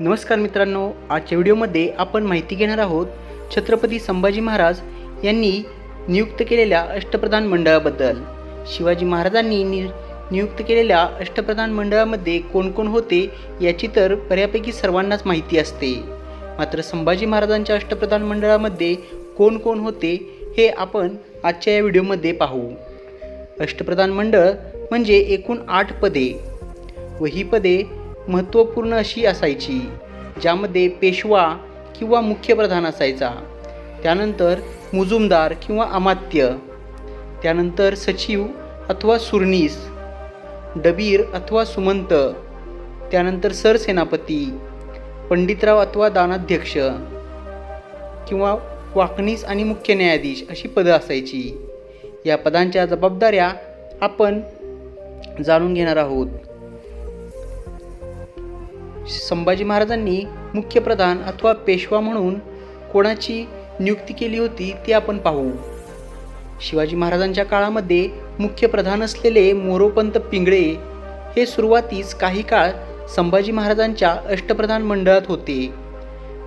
नमस्कार मित्रांनो आजच्या व्हिडिओमध्ये आपण माहिती घेणार आहोत छत्रपती संभाजी महाराज यांनी नियुक्त केलेल्या अष्टप्रधान मंडळाबद्दल. शिवाजी महाराजांनी नि नियुक्त केलेल्या अष्टप्रधान मंडळामध्ये कोण कोण होते याची तर बऱ्यापैकी सर्वांनाच माहिती असते. मात्र संभाजी महाराजांच्या अष्टप्रधान मंडळामध्ये कोण कोण होते हे आपण आजच्या या व्हिडिओमध्ये पाहू. अष्टप्रधान मंडळ म्हणजे एकूण आठ पदे व ही पदे महत्त्वपूर्ण अशी असायची ज्यामध्ये पेशवा किंवा मुख्य प्रधान असायचा. त्यानंतर मुजुमदार किंवा अमात्य. त्यानंतर सचिव अथवा सुरनीस. डबीर अथवा सुमंत. त्यानंतर सरसेनापती पंडितराव अथवा दानाध्यक्ष किंवा वाकणीस आणि मुख्य न्यायाधीश अशी पदं असायची. या पदांच्या जबाबदाऱ्या आपण जाणून घेणार आहोत. संभाजी महाराजांनी मुख्य प्रधान अथवा पेशवा म्हणून कोणाची नियुक्ती केली होती ते आपण पाहू. शिवाजी महाराजांच्या काळामध्ये मुख्य प्रधान असलेले मोरोपंत पिंगळे हे सुरुवातीस काही काळ संभाजी महाराजांच्या अष्टप्रधान मंडळात होते.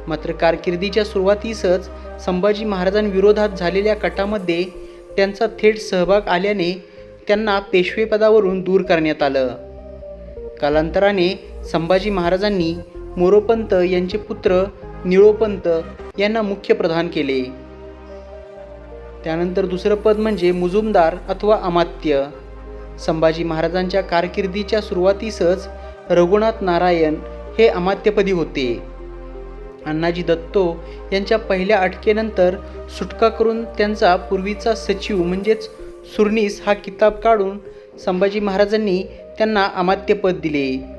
मात्र कारकिर्दीच्या सुरुवातीसच संभाजी महाराजांविरोधात झालेल्या कटामध्ये त्यांचा थेट सहभाग आल्याने त्यांना पेशवेपदावरून दूर करण्यात आलं. कालांतराने संभाजी महाराजांनी मोरोपंत यांचे पुत्र निळोपंत यांना मुख्य प्रधान केले. त्यानंतर दुसरं पद म्हणजे मुजुमदार अथवा अमात्य. संभाजी महाराजांच्या कारकिर्दीच्या सुरुवातीसच रघुनाथ नारायण हे अमात्यपदी होते. अण्णाजी दत्तो यांच्या पहिल्या अटकेनंतर सुटका करून त्यांचा पूर्वीचा सचिव म्हणजेच सुरनीस हा किताब काढून संभाजी महाराजांनी त्यांना अमात्यपद दिले.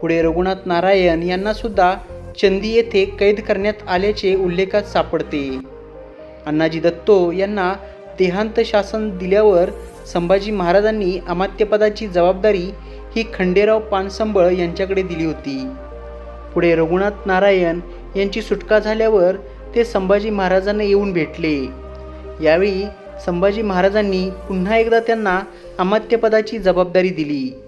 पुढे रघुनाथ नारायण यांना सुद्धा चंदी येथे कैद करण्यात आल्याचे उल्लेखात सापडते. अण्णाजी दत्तो यांना देहांत शासन दिल्यावर संभाजी महाराजांनी अमात्यपदाची जबाबदारी ही खंडेराव पानसंबळ यांच्याकडे दिली होती. पुढे रघुनाथ नारायण यांची सुटका झाल्यावर ते संभाजी महाराजांना येऊन भेटले. यावेळी संभाजी महाराजांनी पुन्हा एकदा त्यांना अमात्यपदाची जबाबदारी दिली.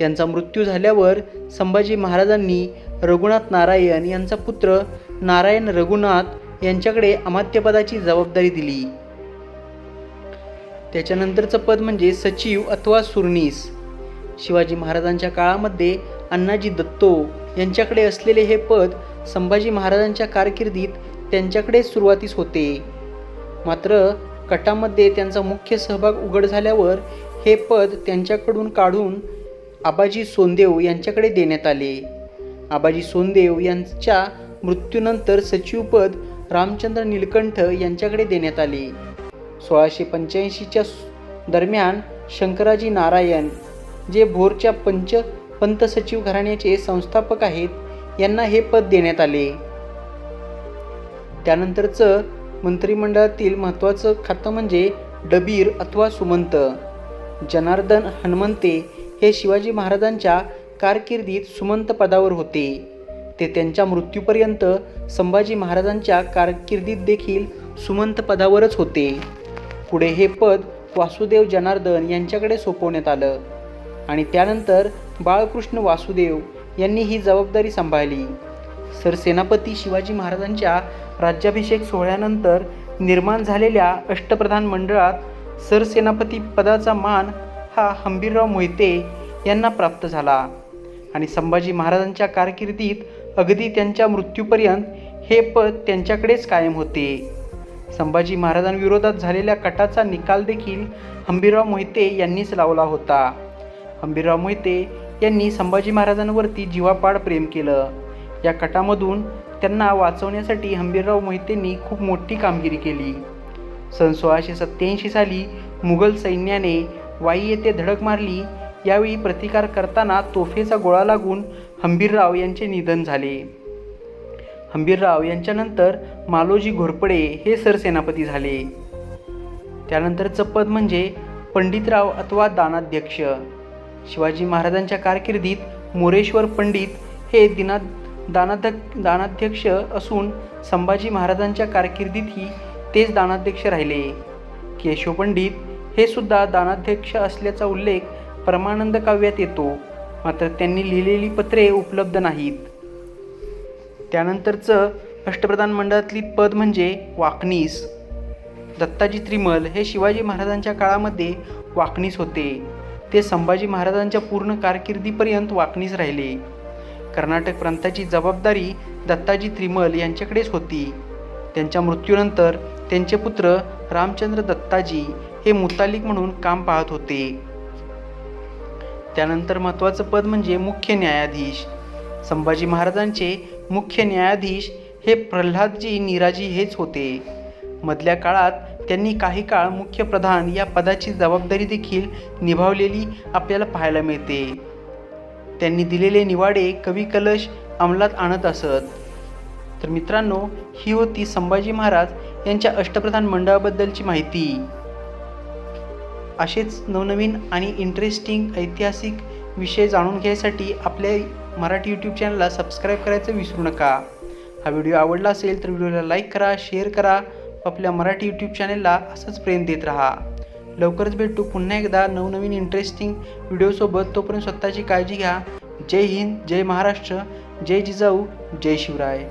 त्यांचा मृत्यू झाल्यावर संभाजी महाराजांनी रघुनाथ नारायण यांचा पुत्र नारायण रघुनाथ यांच्याकडे अमात्यपदाची जबाबदारी दिली. त्याच्यानंतरचं पद म्हणजे सचिव अथवा सुरनीस. शिवाजी महाराजांच्या काळामध्ये अण्णाजी दत्तो यांच्याकडे असलेले हे पद संभाजी महाराजांच्या कारकिर्दीत त्यांच्याकडे सुरुवातीस होते. मात्र कटामध्ये त्यांचा मुख्य सहभाग उघड झाल्यावर हे पद त्यांच्याकडून काढून आबाजी सोनदेव यांच्याकडे देण्यात आले. आबाजी सोनदेव यांच्या मृत्यूनंतर सचिवपद रामचंद्र निलकंठ यांच्याकडे देण्यात आले. सोळाशे पंच्याऐंशीच्या दरम्यान शंकराजी नारायण जे भोरच्या पंच पंत सचिव घराण्याचे संस्थापक आहेत यांना हे पद देण्यात आले. त्यानंतरचं मंत्रिमंडळातील महत्त्वाचं खातं म्हणजे डबीर अथवा सुमंत. जनार्दन हनुमंते हे शिवाजी महाराजांच्या कारकिर्दीत सुमंत पदावर होते. ते त्यांच्या मृत्यूपर्यंत संभाजी महाराजांच्या कारकिर्दीत देखील सुमंत पदावरच होते. पुढे हे पद वासुदेव जनार्दन यांच्याकडे सोपवण्यात आलं आणि त्यानंतर बाळकृष्ण वासुदेव यांनी ही जबाबदारी सांभाळली. सरसेनापती शिवाजी महाराजांच्या राज्याभिषेक सोहळ्यानंतर निर्माण झालेल्या अष्टप्रधान मंडळात सरसेनापती पदाचा मान हा हंबीरराव मोहिते यांना प्राप्त झाला. आणि संभाजी महाराजांच्या कारकिर्दीत अगदी त्यांच्या मृत्यूपर्यंत हे पद त्यांच्याकडेच कायम होते. संभाजी महाराजांविरोधात झालेल्या कटाचा निकाल देखील हंबीरराव मोहिते यांनीच लावला होता. हंबीरराव मोहिते यांनी संभाजी महाराजांवरती जीवापाड प्रेम केलं. या कटामधून त्यांना वाचवण्यासाठी हंबीरराव मोहितेंनी खूप मोठी कामगिरी केली. सन सोळाशे सत्त्याऐंशी साली मुघल सैन्याने वाई येथे धडक मारली यावेळी प्रतिकार करताना तोफेचा गोळा लागून हंबीरराव यांचे निधन झाले. हंबीरराव यांच्यानंतर मालोजी घोरपडे हे सरसेनापती झाले. त्यानंतरचं पद म्हणजे पंडितराव अथवा दानाध्यक्ष. शिवाजी महाराजांच्या कारकिर्दीत मोरेश्वर पंडित हे दिना दानाध्यक्ष दानाध्यक्ष असून संभाजी महाराजांच्या कारकिर्दीतही तेच दानाध्यक्ष राहिले. केशव पंडित हे सुद्धा दानाध्यक्ष असल्याचा उल्लेख परमानंद काव्यात येतो. मात्र त्यांनी लिहिलेली पत्रे उपलब्ध नाहीत. त्यानंतरचं अष्टप्रधान मंडळातली पद म्हणजे वाकणीस दत्ताजी त्रिमल हे शिवाजी महाराजांच्या काळामध्ये वाकणीस होते. ते संभाजी महाराजांच्या पूर्ण कारकिर्दीपर्यंत वाकणीस राहिले. कर्नाटक प्रांताची जबाबदारी दत्ताजी त्रिमल यांच्याकडेच होती. त्यांच्या मृत्यूनंतर त्यांचे पुत्र रामचंद्र दत्ताजी हे मुतालिक म्हणून काम पाहत होते. त्यानंतर महत्त्वाचं पद म्हणजे मुख्य न्यायाधीश. संभाजी महाराजांचे मुख्य न्यायाधीश हे प्रल्हादजी निराजी हेच होते. मधल्या काळात त्यांनी काही काळ मुख्य प्रधान या पदाची जबाबदारी देखील निभावलेली आपल्याला पाहायला मिळते. त्यांनी दिलेले निवाडे कवी कलश अंमलात आणत असत. तर मित्रांनो ही होती संभाजी महाराज यांच्या अष्टप्रधान मंडळाबद्दलची माहिती. असेच नवनवीन आणि इंटरेस्टिंग ऐतिहासिक विषय जाणून घ्यायसाठी आपल्या मराठी यूट्यूब चॅनलला सबस्क्राईब करायचं विसरू नका. हा व्हिडिओ आवडला असेल तर व्हिडिओला लाईक करा शेअर करा आपल्या मराठी यूट्यूब चॅनलला असंच प्रेम देत राहा. लवकरच भेटू पुन्हा एकदा नवनवीन इंटरेस्टिंग व्हिडिओसोबत तोपर्यंत स्वतःची काळजी घ्या. जय हिंद जय महाराष्ट्र जय जिजाऊ जय शिवराय.